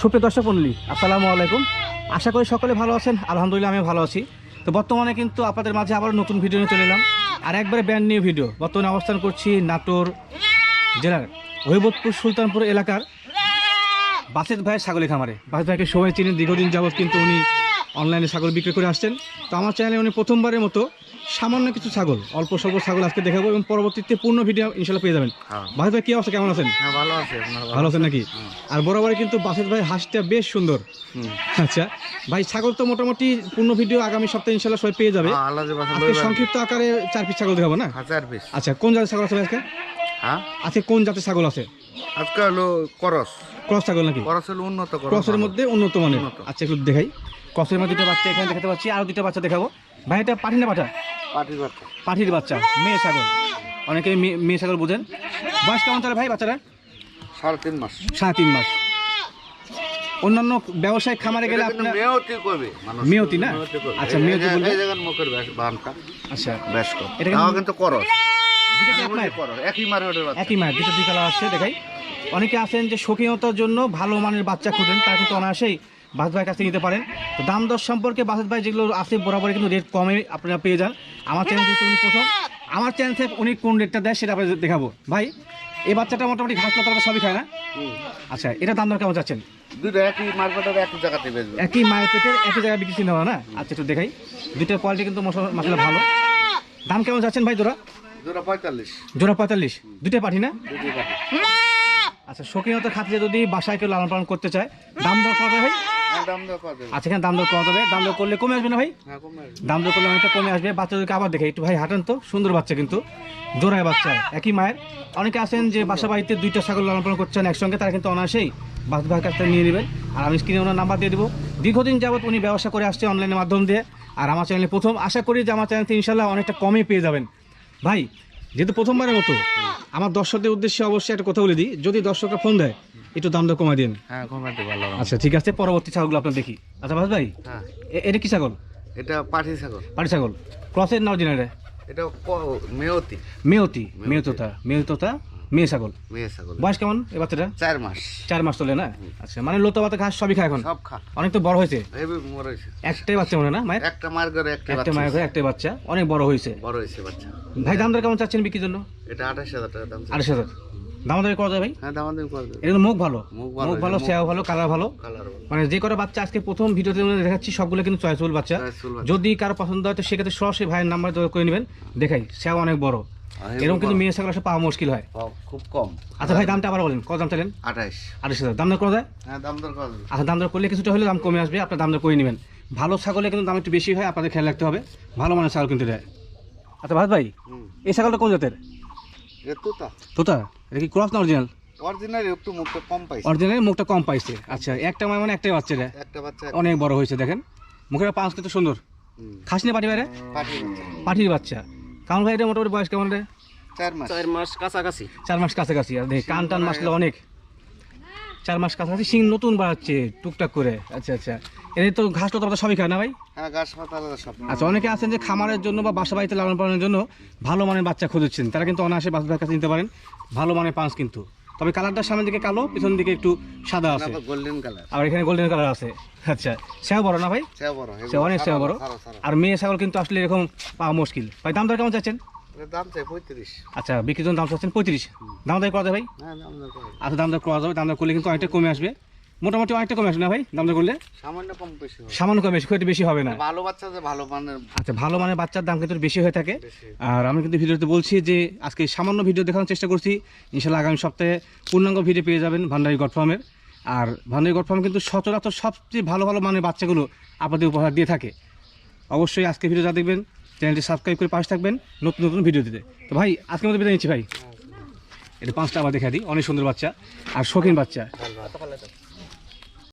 সুপ্রিয় দর্শক মন্ডলী, আসসালামু আলাইকুম। আশা করি সকলে ভালো আছেন। আলহামদুলিল্লাহ আমি ভালো আছি। তো বর্তমানে কিন্তু আপনাদের মাঝে আবার নতুন ভিডিও নিয়ে চলে এলাম। আর একবারে ব্যান্ড নিয়ে ভিডিও বর্তমানে অবস্থান করছি নাটোর জেলার হৈবতপুর সুলতানপুর এলাকার বাসেদ ভাইয়ের ছাগলের খামারে। বাসেদ ভাইকে সবাই চিনি, দীর্ঘদিন যাবৎ কিন্তু উনি অনলাইনে ছাগল বিক্রি করে আসছেন। তো আমার চ্যানেলে উনি প্রথমবারের মতো সামান্য কিছু ছাগল অল্প স্বল্প ছাগল আজকে দেখাবো এবং পরবর্তীতে পূর্ণ ভিডিও ইনশাল্লাহ পেয়ে যাবেন। হ্যাঁ। বাসেদ ভাই কি অবস্থা? কেমন আছেন? হ্যাঁ ভালো আছে ভালো আছেন নাকি? আর বরাবরই কিন্তু বাসেদ ভাই হাঁসটা বেশ সুন্দর। আচ্ছা ভাই ছাগল তো মোটামুটি পূর্ণ ভিডিও আগামী সপ্তাহে ইনশাল্লাহ সবাই পেয়ে যাবে। হ্যাঁ, আজকে সংক্ষিপ্ত আকারে চার পিস ছাগল দেখাবো না? আচ্ছা কোন জাতের ছাগল আছে আজকে? হ্যাঁ। আজকে কোন জাতের ছাগল আছে? আজকে হলো করস। ক্রস ছাগল নাকি? করস হলো উন্নত ক্রসের মধ্যে উন্নত মানের। আচ্ছা একটু দেখাই। ক্রসের মধ্যে দুটো বাচ্চা এখানে দেখাতে পাচ্ছি আরও দুটো বাচ্চা দেখাবো। ভাই এটা পাঠি না পাঠা পাটির বাচ্চা। পাঠির বাচ্চা মেয়ে ছাগল। অনেকে মেয়ে- ছাগল বোঝেন। বয়স কেমন চলে ভাই বাচ্চারা সাড়ে তিন মাস। সাড়ে তিন মাস। অন্যান্য ব্যবসায়িক খামারে গেলে আপনার মেয়তি করবে। মেয়তি না? আচ্ছা, মেয়তি এই- এই মুখের ব্যাস বানটা। আচ্ছা। বেশ কম এটা কিন্তু- করস। দুটো কি আপনার? একই মারে একই মায়ের দুটো দুই কালার আসছে দেখাই। অনেকে আছেন যে শৌখিনতার জন্য ভালো মানের বাচ্চা খুঁজেন তারা কিন্তু অনায়াসেই বাসেদ ভাইয়ের কাছে নিতে পারেন। তো দাম দর সম্পর্কে বাসেদ ভাই যেগুলো আছে বরাবর কিন্তু রেট কমে আপনারা পেয়ে যান। আমার চ্যানেল থেকে উনি প্রথম। আমার চ্যানেল থেকে উনি কোন রেটটা দেয় সেটা আপনাদের দেখাবো। ভাই এই বাচ্চাটা মোটামুটি ঘাস লতা সবই খায় না? আচ্ছা এটা দাম দর কেমন যাচ্ছেন দুটো একই মার্কেটের একই জায়গাতে বেচবে। একই জায়গায় বিক্রি চিন্তা ভাবনা না? আচ্ছা একটু দেখাই। দুইটার কোয়ালিটি কিন্তু মশলা ভালো। দাম কেমন যাচ্ছেন ভাই তোরা দুটো পঁয়তাল্লিশ। জোড়া পঁয়তাল্লিশ। দুইটা পাঠি না? আচ্ছা শৌখিনতার খাতিরে যদি বাসায় কেউ লালন পালন করতে চায় দাম দর কত ভাই? দাম আচ্ছা এখানে দাম দর কত হবে দাম দর করলে কমে আসবে না ভাই? হ্যাঁ। দাম দর করলে অনেকটা কমে আসবে। বাচ্চাদেরকে আবার দেখে একটু ভাই হাঁটান তো সুন্দর বাচ্চা কিন্তু জোড়ায় বাচ্চা একই মায়ের। অনেকে আছেন যে বাসা বাড়িতে দুইটা ছাগল লালন পালন করছেন একসঙ্গে তারা কিন্তু অনায়াসেই বাস ভাইয়ের কাছ থেকে নিয়ে নেবেন। আর আমি স্ক্রিনে ওনার নাম্বার দিয়ে দেবো। দীর্ঘদিন যাবত উনি ব্যবসা করে আসছে অনলাইনের মাধ্যম দিয়ে। আর আমার চ্যানেলে প্রথম। আশা করি যে আমার চ্যানেল ইনশাল্লাহ অনেকটা কমে পেয়ে যাবেন। ভাই যেহেতু প্রথমবারের মতো আমার দর্শকদের উদ্দেশ্যে অবশ্যই একটা কথা বলে দিই যদি দর্শকরা ফোন দেয় একটু দাম দর কমাই দিন। হ্যাঁ কমাতে ভালো আচ্ছা ঠিক আছে পরবর্তী ছাগলগুলো আপনার দেখি। আচ্ছা ভাস ভাই হ্যাঁ। এটা কি ছাগল? এটা পাঠি ছাগল। পাটি ছাগল। ক্রসের নাও অরিজিনালে এটা মেয়তি। মেয়তি মেয়তোতা মেয়তোতা মেয়ে ছাগল? মেয়ে ছাগল। বয়স কেমন এ বাচ্চাটা চার মাস। চার মাস চলে না? আচ্ছা মানে লোতা পাতা ঘাস সবই খায় এখন? সব খা। অনেক তো বড় হয়েছে? একটাই বাচ্চা মনে হয় না মায়ের? একটা মার করে একটা মায়ের ঘরে একটাই বাচ্চা অনেক বড় হয়েছে। বড় হয়েছে বাচ্চা। ভাই দাম দর কেমন চাচ্ছেন বিক্রির জন্য? এটা আঠাশ হাজার টাকা দাম আড়াইশ হাজার। যায় ভাই? হ্যাঁ করে এটা মুখ ভালো। মুখ ভালো, ভালো সেও ভালো কালার ভালো। মানে যে কটা বাচ্চা আজকে প্রথম ভিডিওতে দেখাচ্ছি সবগুলো কিন্তু চয়েসফুল বাচ্চা। যদি কারও পছন্দ হয় তো সেক্ষেত্রে সরাসরি ভাইয়ের নাম্বার করে নেবেন দেখাই সেও অনেক বড়। এরকম কিন্তু মেয়ে ছাগল আসলে পাওয়া মুশকিল হয়। খুব কম। আচ্ছা ভাই দামটা আবার বলেন কত দাম চাইলেন? আঠাশ আড়াইশ হাজার। দাম দর করা যায়? হ্যাঁ দাম দর করে দেবে আচ্ছা দাম দর করলে কিছুটা হলে দাম কমে আসবে আপনার দাম দর করে নেবেন। ভালো ছাগলে কিন্তু দাম একটু বেশি হয় আপনাদের খেয়াল রাখতে হবে। ভালো মানের ছাগল কিন্তু দেয়। আচ্ছা ভাই ভাই এই ছাগলটা কোন জাতের? তোতা। এটা কি ক্রস না অরিজিনাল অরিজিনাল একটু মুখটা কম পাইছে। অরিজিনাল মুখটা কম পাইছে। আচ্ছা একটা মানে একটাই বাচ্চা দেয় একটা বাচ্চা অনেক বড় হয়েছে দেখেন। মুখের পাঁচ কিন্তু সুন্দর। খাস নিয়ে পাটি বাইরে? পাঠিয়ে পাটির বাচ্চা। কারণ ভাই এটা মোটামুটি বয়স কেমন রে? চার মাস। চার মাস কাছাকাছি। চার মাস কাছাকাছি আর দেখি কান টান মাসলে অনেক। চার মাস কাছাকাছি শিং নতুন বাড়াচ্ছে টুকটাক করে। আচ্ছা আচ্ছা। এদের তো ঘাস লতা সবই খায় না ভাই? হ্যাঁ গাছ পাতা সব। আচ্ছা অনেকে আছেন যে খামারের জন্য বা বাসা বাড়িতে লালন পালনের জন্য ভালো মানের বাচ্চা খুঁজছেন। তারা কিন্তু অনায়াসে বাচ্চাদের কাছে নিতে পারেন। ভালো মানের পাঁচ কিন্তু। তবে কালারটা সামনের দিকে কালো পিছন দিকে একটু সাদা আছে। গোল্ডেন কালার আর এখানে গোল্ডেন কালার আছে। আচ্ছা সেও বড় না ভাই? সে বড় অনেক সেও বড়। আর মেয়ে ছাগল কিন্তু আসলে এরকম পাওয়া মুশকিল। ভাই দাম দর কেমন চাচ্ছেন? দাম চাই পঁয়ত্রিশ। আচ্ছা বিক্রির জন্য দাম চাচ্ছেন পঁয়ত্রিশ। দাম দর করা যায় ভাই? হ্যাঁ আচ্ছা দাম দর করা যাবে দাম দর করলে কিন্তু অনেকটা কমে আসবে। মোটামুটি অনেকটা কমে আসবে না ভাই? দাম দর করলে? সামান্য কম বেশি সামান্য কমে আসবে খুব বেশি হবে না। ভালো বাচ্চা যে ভালো মানের আচ্ছা ভালো মানের বাচ্চার দাম কিন্তু বেশি হয়ে থাকে। আর আমি কিন্তু ভিডিওতে বলছি যে আজকে সামান্য ভিডিও দেখানোর চেষ্টা করছি। ইনশাল্লাহ আগামী সপ্তাহে পূর্ণাঙ্গ ভিডিও পেয়ে যাবেন ভান্ডারি গড ফার্মের। আর ভান্ডারি গড ফার্ম কিন্তু সচরাচর সবচেয়ে ভালো ভালো মানের বাচ্চাগুলো আপনাদের উপহার দিয়ে থাকে। অবশ্যই আজকে ভিডিও যা দেখবেন। চ্যানেলটি সাবস্ক্রাইব করে পাশে থাকবেন নতুন নতুন ভিডিও দিতে। তো ভাই আজকে মধ্যে বিদায় নিচ্ছি ভাই। এটা পাঁচটা আবার দেখা দিই। অনেক সুন্দর বাচ্চা আর শৌখিন বাচ্চা।